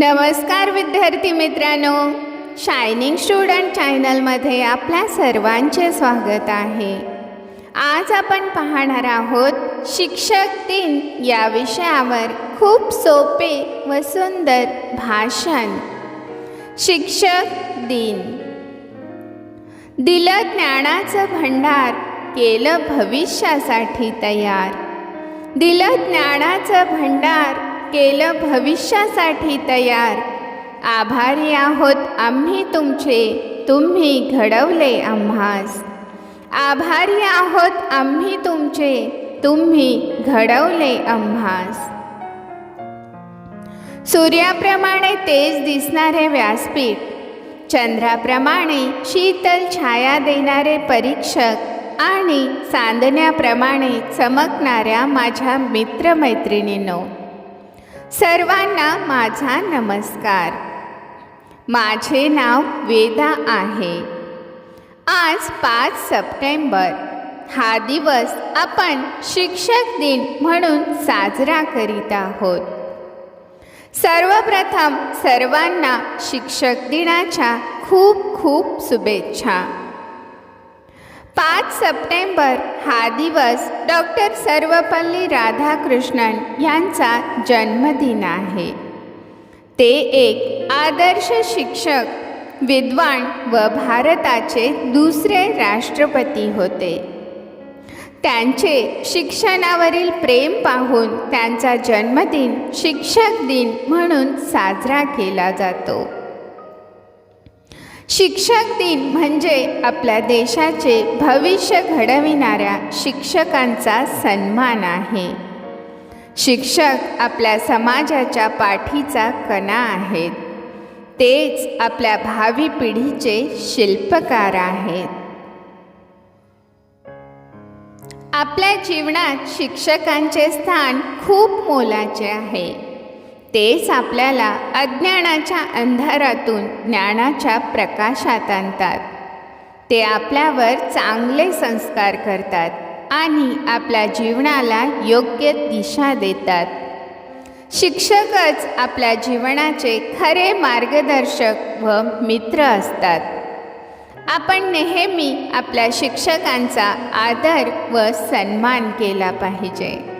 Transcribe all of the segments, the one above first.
नमस्कार विद्यार्थी मित्रांनो. शायनिंग स्टुडंट चॅनलमध्ये आपल्या सर्वांचे स्वागत आहे. आज आपण पाहणार आहोत शिक्षक दिन या विषयावर खूप सोपे व सुंदर भाषण. शिक्षक दिन. दिलं ज्ञानाचं भंडार केलं भविष्यासाठी तयार. दिलं ज्ञानाचं भंडार केलं भविष्यासाठी तयार. आभारी आहोत आम्ही तुमचे. तुम्ही घडवले आम्हास. आभारी आहोत आम्ही तुमचे. तुम्ही घडवले आम्हास. सूर्याप्रमाणे तेज दिसणारे व्यासपीठ चंद्राप्रमाणे शीतल छाया देणारे परीक्षक आणि चांदण्याप्रमाणे चमकणाऱ्या माझ्या मित्रमैत्रिणींनो सर्वांना माझा नमस्कार. माझे नाव वेदा आहे. आज पाच सप्टेंबर. हा दिवस आपण शिक्षक दिन म्हणून साजरा करीत आहोत. सर्वप्रथम सर्वांना शिक्षक दिनाच्या खूप खूप शुभेच्छा. पाच सप्टेंबर हा दिवस डॉक्टर सर्वपल्ली राधाकृष्णन यांचा जन्मदिन आहे. ते एक आदर्श शिक्षक विद्वान व भारताचे दुसरे राष्ट्रपती होते. त्यांचे शिक्षणावरील प्रेम पाहून त्यांचा जन्मदिन शिक्षक दिन म्हणून साजरा केला जातो. शिक्षक दिन म्हणजे आपल्या देशाचे भविष्य घडविणाऱ्या शिक्षकांचा सन्मान आहे. शिक्षक आपल्या समाजाच्या पाठीचा कणा आहेत. तेच आपल्या भावी पिढीचे शिल्पकार आहेत. आपल्या जीवनात शिक्षकांचे स्थान खूप मोलाचे आहे. तेच आपल्याला अज्ञानाच्या अंधारातून ज्ञानाच्या प्रकाशात आणतात. ते आपल्यावर चांगले संस्कार करतात आणि आपल्या जीवनाला योग्य दिशा देतात. शिक्षकच आपल्या जीवनाचे खरे मार्गदर्शक व मित्र असतात. आपण नेहमी आपल्या शिक्षकांचा आदर व सन्मान केला पाहिजे.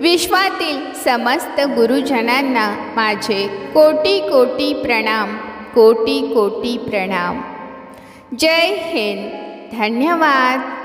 विश्वातील समस्त गुरुजनांना माझे कोटी कोटी प्रणाम कोटी कोटी प्रणाम. जय हिंद. धन्यवाद.